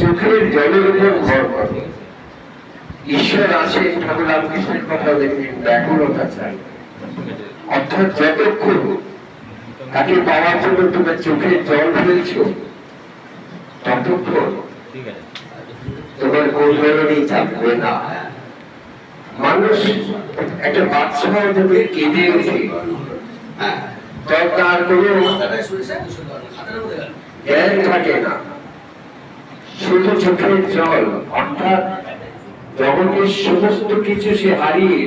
চোখের জলের উপর ভর করে। ঈশ্বর আছে, ঠাকুর রামকৃষ্ণের কথা ব্যাকুলতা চাই অর্থাৎ যতক্ষণ তাকে পাওয়ার জন্য তুমি চোখের জল ফেলছো, ততক্ষণ তোমার কৌশলই থাকবে না। মানুষ একটা বাচ্চা যদি কেঁদে ওঠে। তখন তার কোনো জ্ঞান থাকে না। শুধু চোখের জল, অর্থাৎ জগতের সমস্ত কিছু সে হারিয়ে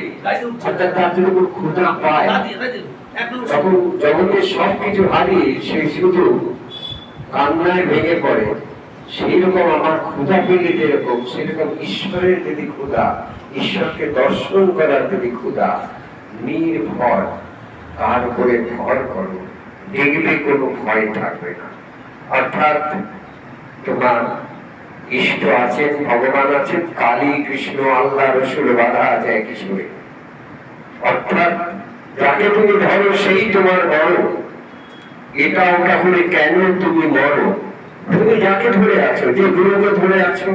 অর্থাৎ তার জন্য কোনো ক্ষুধা পায় তখন জগতের সব কিছু হারিয়ে সে শুধু কান্নায় ভেঙে পড়ে সেই রকম আমার ক্ষুধা পেলে যেরকম সেরকম ঈশ্বরের যদি ক্ষুধা, ঈশ্বরকে দর্শন করার যদি ক্ষুধা, নির্ভর, তার উপরে ভর করো। দেখবে কোনো ভয় থাকবে না। অর্থাৎ তোমার ইষ্ট আছেন ভগবান আছেন কালী, কৃষ্ণ, আল্লাহ, রসুল, বাধা আছে এক ঈশ্বরে অর্থাৎ যাকে তুমি ধরো, সেই তোমার বড় এটা ওটা করে কেন তুমি মরো? তুমি যাকে ধরে আছো, যে গুরুকে ধরে আছো,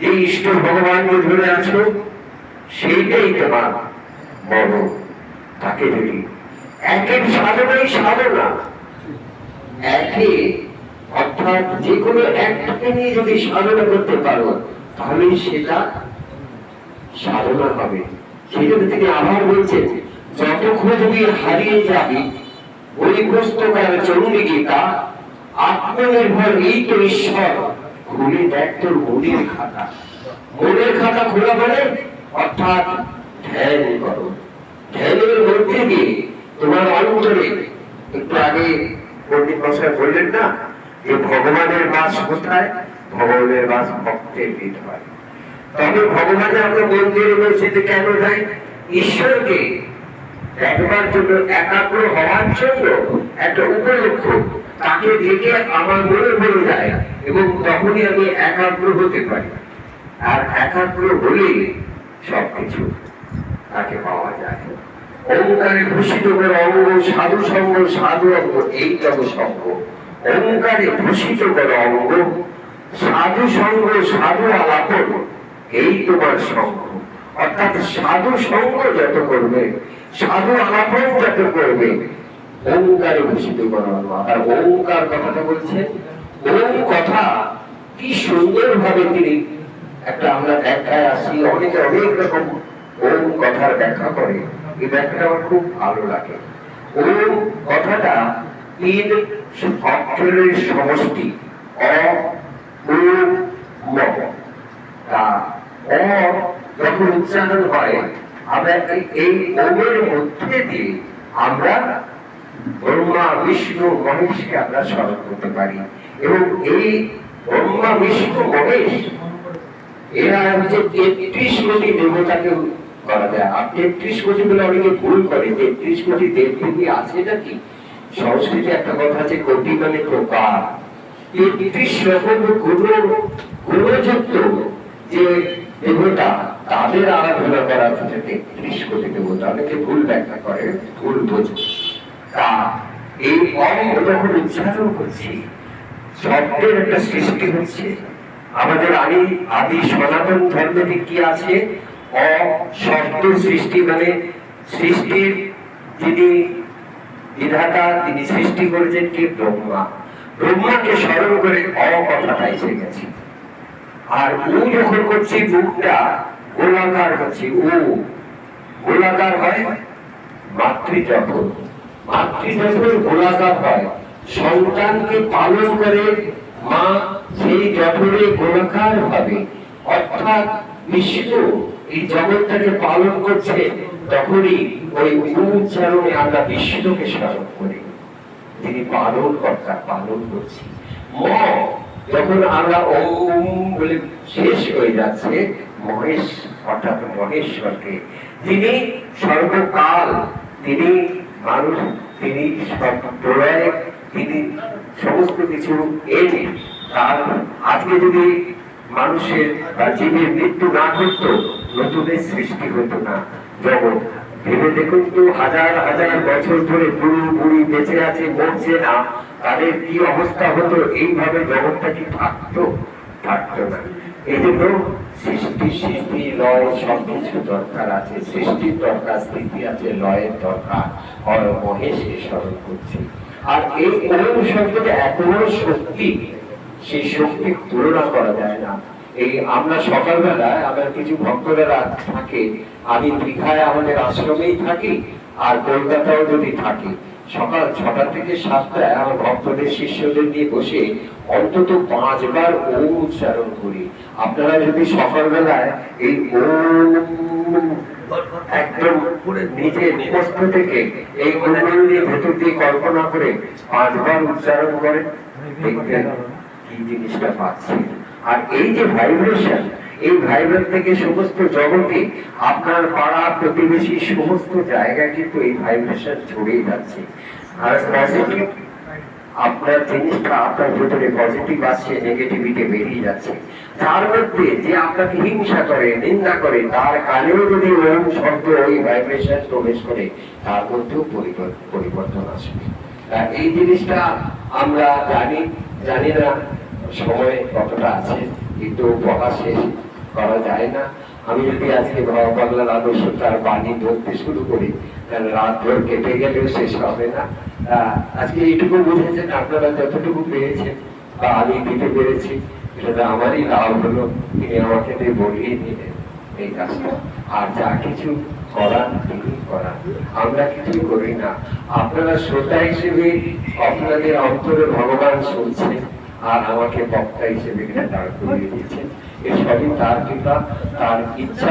যে ইষ্ট ভগবানকে ধরে আছো, সেইটাই তোমার বড় তাকে যদি একের সাধনাই সাধনা, একে অর্থাৎ যে কোনো একটাকে নিয়ে যদি সাধনা করতে পারো, তাহলে সেটা সাধনা হবে। সেই তিনি আবার বলছেন, যতক্ষণ তুমি হারিয়ে যাবি ওই পুস্তকার চণ্ডী গীতা, আত্মনির্ভর এই তো ঈশ্বর খুলে দেখ তোর মনের খাতা। মনের খাতা খোলা মানে অর্থাৎ ধ্যান করো। ধ্যানের মধ্যে দিয়ে তোমার অন্তরে, একটু আগে পণ্ডিত মশাই বললেন না যে ভগবানের বাস কোথায়? ভগবানের বাস ভক্তের হৃদয় তবে ভগবানে আমরা মন্দিরে মসজিদে কেন যাই? ঈশ্বরকে দেখবার জন্য একাগ্র হওয়ার জন্য একটা উপলক্ষ তাকে দেখে আমার মনে ভরে যায় এবং তখনই আমি একাগ্র হতে পারি। আর একাগ্র হলেই সবকিছু তাকে পাওয়া যায়। ওঙ্কারে ভূষিত করে অঙ্গ সাধু সঙ্গ, সাধু অঙ্গ এই তব ওঙ্কারে ভূষিত করে অঙ্গ। সাধু সঙ্গ, সাধু আলাপন, এই তোমার সঙ্গ। অর্থাৎ সাধু সঙ্গ যত করবে, সাধু আলাপন যত করবে ওঙ্কারে ভূষিত করা আর ওঙ্কার কথাটা বলছেন ওম কথা কি সুন্দর ভাবে তিনি একটা আমরা ব্যাখ্যায় আসি, অনেকে অনেক রকম ওম কথার ব্যাখ্যা করে। এই ব্যাখ্যাটা আমার খুব ভালো লাগে। ওম কথাটা তিন অক্ষরের সমষ্টি যখন উচ্চারণ হয়, আমরা এই- ওমের মধ্যে দিয়ে আমরা ব্রহ্মা, বিষ্ণু, মহেশকে আমরা স্মরণ করতে পারি? এবং এই ব্রহ্মা, বিষ্ণু, মহেশ, এরা হচ্ছে তেত্রিশ কোটি দেবতাকে করা যায়। আর তেত্রিশ কোটি বলে অনেকে ভুল করে। তেত্রিশ কোটি দেবদেবী আছে নাকি? সংস্কৃতে একটা কথা আছে কোটি মানে প্রকার তেত্রিশ রকম গুণ গুণযুক্ত যে দেবতা, তাদের আরাধনা করা হচ্ছে তেত্রিশ কোটি দেবতা, অনেকে ভুল ব্যাখ্যা করে, ভুল বোঝে। তা এই অঙ্গ যখন উচ্চারণ করছি, শব্দের একটা সৃষ্টি হচ্ছে। আমাদের আদি আদি সনাতন ধর্মে কি আছে? অ শব্দ সৃষ্টি মানে সৃষ্টির যিনি বিধাতা তিনি সৃষ্টি করেছেন কি ব্রহ্মা। ব্রহ্মাকে স্মরণ করে অ কথাটা এসে গেছে। আর উ যখন করছি মুখটা গোলাকার হচ্ছে, উ। গোলাকার হয় মাতৃ যখন গোলাকার হয়। সন্তানকে পালন করে মা সেই জঠরে গোলাকার হবে। অর্থাৎ বিষ্ণু এই জগৎটাকে পালন করছে তখনই ওই উচ্চারণে আমরা বিষ্ণুকে স্মরণ করি। তিনি পালন কর্তা, পালন করছি। ম যখন আমরা ওম বলে শেষ হয়ে যাচ্ছে, মহেশ অর্থাৎ মহেশ্বরকে, তিনি সর্বকাল, তিনি মানুষ, তিনি সব তিনি সমস্ত কিছু এনে, তার আজকে যদি মানুষের বা জীবের মৃত্যু না ঘটতো, নতুনের সৃষ্টি হতো না, জগৎ ভেবে দেখুন তো, হাজার হাজার বছর ধরে বুড়ি বুড়ি বেঁচে আছে, মরছে না। তাদের কি অবস্থা হতো? এইভাবে জগৎটা কি থাকতো? থাকতো না। এই জন্য সৃষ্টি সৃষ্টি, লয় সবকিছু দরকার আছে। সৃষ্টির দরকার স্থিতি আছে, লয়ের দরকার। হয় মহেশকে স্মরণ করছি। আর এই ওম এত বড় শক্তি, সেই শক্তির তুলনা করা যায় না। এই আমরা সকালবেলায় আমার কিছু ভক্তরা থাকে, আমি দীঘায় আমাদের আশ্রমেই থাকি, আর কলকাতাও যদি থাকি, সকাল ছটা থেকে সাতটায় আমার ভক্তদের, শিষ্যদের নিয়ে বসে অন্তত পাঁচবার ওম উচ্চারণ করি। আপনারা যদি সকালবেলায় এই একদম নিজের থেকে এই ভেতর দিয়ে কল্পনা করে পাঁচবার উচ্চারণ করেন দেখবেন কি জিনিসটা পাচ্ছি। আর এই যে ভাইব্রেশন এই ভাইব্রেশন থেকে সমস্ত জগতে আপনার পাড়া, প্রতিবেশী সমস্ত জায়গায় কিন্তু এই ভাইব্রেশন ছড়িয়ে যাচ্ছে। আর পজিটিভ আপনার জিনিসটা আপনার ভেতরে পজিটিভ আসছে নেগেটিভিটি বেরিয়ে যাচ্ছে। তার মধ্যে যে আপনাকে হিংসা করে, নিন্দা করে, তার কানেও যদি ওম শব্দ ওই ভাইব্রেশন প্রবেশ করে, তার মধ্যেও পরিবর- পরিবর্তন আসবে। এই জিনিসটা আমরা জানি জানি না। সময় কতটা আছে কিন্তু বলা শেষ করা যায় না। আমি যদি আজকে বাংলার আদর্শ তার বাণী ধরতে শুরু করি, তাহলে রাত ভোর কেটে গেলেও শেষ হবে না। আজকে এইটুকু বুঝেছেন আপনারা যতটুকু পেয়েছেন বা আমি দিতে পেরেছি সেটা আমারই লাভ হলো, তিনি আমাকে দিয়ে বলিয়ে দিলেন এই কাজটা। আর যা কিছু করার, তিনি আমরা কিছুই করি না। আপনারা শ্রোতা হিসেবে আপনাদের অন্তরে ভগবান শুনছেন। আর আমাকে বক্তা হিসেবে এখানে দাঁড় করিয়ে দিয়েছেন। এসবই তার কৃপা তার ইচ্ছা